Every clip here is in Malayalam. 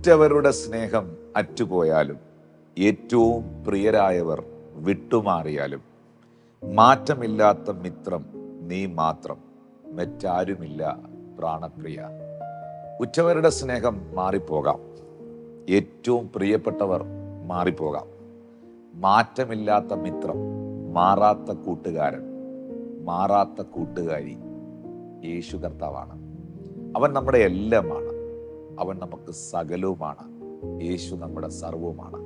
ഉറ്റവരുടെ സ്നേഹം അറ്റുപോയാലും ഏറ്റവും പ്രിയരായവർ വിട്ടുമാറിയാലും മാറ്റമില്ലാത്ത മിത്രം നീ മാത്രം മറ്റാരുമില്ല പ്രാണപ്രിയ. ഉറ്റവരുടെ സ്നേഹം മാറിപ്പോകാം. ഏറ്റവും പ്രിയപ്പെട്ടവർ മാറിപ്പോകാം. മാറ്റമില്ലാത്ത മിത്രം മാറാത്ത കൂട്ടുകാരൻ മാറാത്ത കൂട്ടുകാരി യേശു കർത്താവാണ്. അവൻ നമ്മുടെ എല്ലാമാണ്. അവൻ നമുക്ക് സകലവുമാണ്. യേശു നമ്മുടെ സർവവുമാണ്.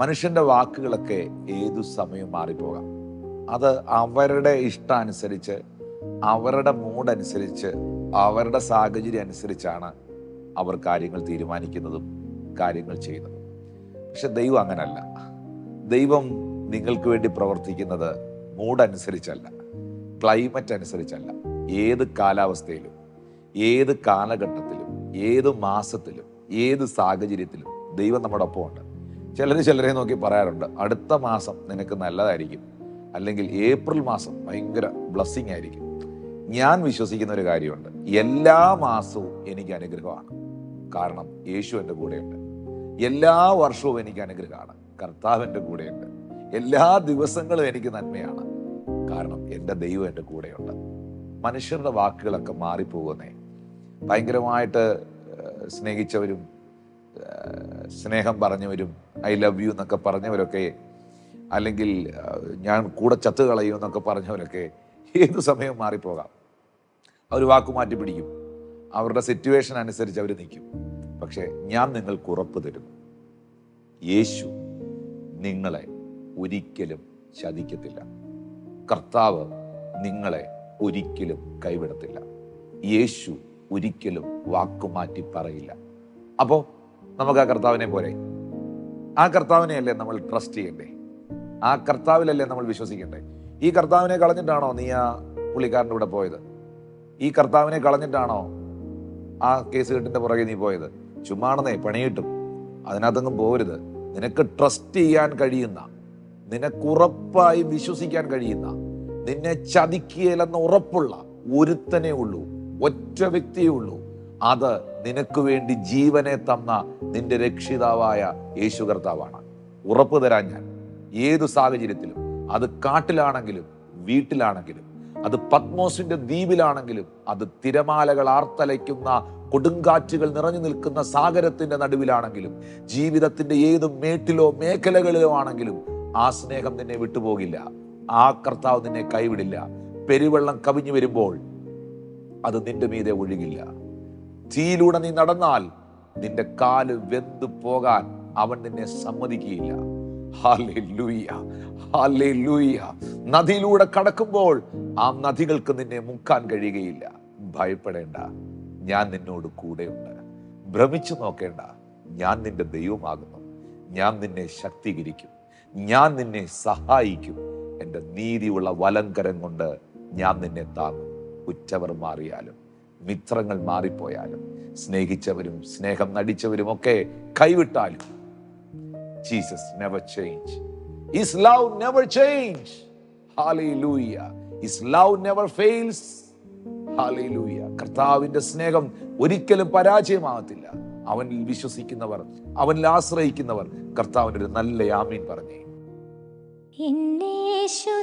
മനുഷ്യന്റെ വാക്കുകളൊക്കെ ഏതു സമയവും മാറിപ്പോകാം. അത് അവരുടെ ഇഷ്ടാനുസരിച്ച് അവരുടെ മൂഡനുസരിച്ച് അവരുടെ സാഹചര്യം അനുസരിച്ചാണ് അവർ കാര്യങ്ങൾ തീരുമാനിക്കുന്നതും കാര്യങ്ങൾ ചെയ്യുന്നതും. പക്ഷെ ദൈവം അങ്ങനല്ല. ദൈവം നിങ്ങൾക്ക് വേണ്ടി പ്രവർത്തിക്കുന്നത് മൂഡനുസരിച്ചല്ല ക്ലൈമറ്റ് അനുസരിച്ചല്ല. ഏത് കാലാവസ്ഥയിലും ഏത് കാലഘട്ടത്തിലും ഏത് മാസത്തിലും ഏത് സാഹചര്യത്തിലും ദൈവം നമ്മുടെ ഒപ്പമുണ്ട് ചിലർ ചിലരെ നോക്കി പറയാറുണ്ട് അടുത്ത മാസം നിനക്ക് നല്ലതായിരിക്കും. അല്ലെങ്കിൽ ഏപ്രിൽ മാസം ഭയങ്കര ബ്ലസ്സിങ് ആയിരിക്കും. ഞാൻ വിശ്വസിക്കുന്ന ഒരു കാര്യമുണ്ട് എല്ലാ മാസവും എനിക്ക് അനുഗ്രഹമാണ്. കാരണം യേശു എന്റെ കൂടെയുണ്ട്. എല്ലാ വർഷവും എനിക്ക് അനുഗ്രഹമാണ്. കർത്താവ് എന്റെ കൂടെയുണ്ട്. എല്ലാ ദിവസങ്ങളും എനിക്ക് നന്മയാണ്. കാരണം എന്റെ ദൈവം എന്റെ കൂടെയുണ്ട്. മനുഷ്യരുടെ വാക്കുകളൊക്കെ മാറിപ്പോകുന്നേ ഭയങ്കരമായിട്ട് സ്നേഹിച്ചവരും സ്നേഹം പറഞ്ഞവരും ഐ ലവ് യു എന്നൊക്കെ പറഞ്ഞവരൊക്കെ അല്ലെങ്കിൽ ഞാൻ കൂടെ ചത്ത് കളയൂ എന്നൊക്കെ പറഞ്ഞവരൊക്കെ ഏത് സമയവും മാറിപ്പോകാം. അവർ വാക്ക് മാറ്റി പിടിക്കും. അവരുടെ സിറ്റുവേഷൻ അനുസരിച്ച് അവർ നിൽക്കും. പക്ഷേ ഞാൻ നിങ്ങൾക്ക് ഉറപ്പ് തരും യേശു നിങ്ങളെ ഒരിക്കലും ചതിക്കത്തില്ല. കർത്താവ് നിങ്ങളെ ഒരിക്കലും കൈവിടത്തില്ല. യേശു ഒരിക്കലും വാക്കുമാറ്റി പറയില്ല. അപ്പോൾ നമുക്ക് ആ കർത്താവിനെ പോലെ ആ കർത്താവിനെയല്ലേ നമ്മൾ ട്രസ്റ്റ് ചെയ്യണ്ടേ? ആ കർത്താവിലല്ലേ നമ്മൾ വിശ്വസിക്കണ്ടേ? ഈ കർത്താവിനെ കളഞ്ഞിട്ടാണോ നീ ആ പുള്ളിക്കാരന്റെ കൂടെ പോയത്? ഈ കർത്താവിനെ കളഞ്ഞിട്ടാണോ ആ കേസ് കെട്ടിന്റെ പുറകെ നീ പോയത്? ചുമ്മാണെന്നേ പണി കിട്ടും അതിനകത്തൊന്നും പോരുത്. നിനക്ക് ട്രസ്റ്റ് ചെയ്യാൻ കഴിയുന്ന നിനക്കുറപ്പായി വിശ്വസിക്കാൻ കഴിയുന്ന നിന്നെ ചതിക്കുകയില്ലെന്ന് ഉറപ്പുള്ള ഒരുത്തനേ ഉള്ളൂ. ഒറ്റ വ്യക്തിയേ ഉള്ളൂ. അത് നിനക്ക് വേണ്ടി ജീവനെ തന്ന നിന്റെ രക്ഷിതാവായ യേശു കർത്താവാണ്. ഉറപ്പ് തരാൻ ഞാൻ. ഏത് സാഹചര്യത്തിലും അത് കാട്ടിലാണെങ്കിലും വീട്ടിലാണെങ്കിലും അത് പത്മോസിന്റെ ദ്വീപിലാണെങ്കിലും അത് തിരമാലകൾ ആർത്തലയ്ക്കുന്ന കൊടുങ്കാറ്റുകൾ നിറഞ്ഞു നിൽക്കുന്ന സാഗരത്തിന്റെ നടുവിലാണെങ്കിലും ജീവിതത്തിന്റെ ഏത് മേട്ടിലോ മേഖലകളിലോ ആണെങ്കിലും ആ സ്നേഹം നിന്നെ വിട്ടുപോകില്ല. ആ കർത്താവ് നിന്നെ കൈവിടില്ല. പെരുവെള്ളം കവിഞ്ഞു വരുമ്പോൾ അത് നിന്റെ മീതെ ഒഴുകില്ല. തീയിലൂടെ നീ നടന്നാൽ നിന്റെ കാൽ വെന്തു പോകാൻ അവൻ നിന്നെ സമ്മതിക്കുകയില്ല. നദിയിലൂടെ കടക്കുമ്പോൾ ആ നദികൾക്ക് നിന്നെ മുക്കാൻ കഴിയുകയില്ല. ഭയപ്പെടേണ്ട ഞാൻ നിന്നോട് കൂടെയുണ്ട്. ഭ്രമിച്ചു നോക്കേണ്ട ഞാൻ നിന്റെ ദൈവമാകുന്നു. ഞാൻ നിന്നെ ശക്തീകരിക്കും. ഞാൻ നിന്നെ സഹായിക്കും. എന്റെ നീതിയുള്ള വലങ്കരം കൊണ്ട് ഞാൻ നിന്നെ താങ്ങും. ഉറ്റവർ മാറിയാലും മിത്രങ്ങൾ മാറിപ്പോയാലും സ്നേഹിച്ചവരും സ്നേഹം നടിച്ചവരും ഒക്കെ കൈവിട്ടാലും Jesus never change his love never change hallelujah his love never fails hallelujah കർത്താവിന്റെ സ്നേഹം ഒരിക്കലും പരാജയമാകത്തില്ല. അവനിൽ വിശ്വസിക്കുന്നവർ അവനിൽ ആശ്രയിക്കുന്നവർ കർത്താവിന് ഒരു നല്ല ആമീൻ പറഞ്ഞേ. എന്നേശുനാഥനേ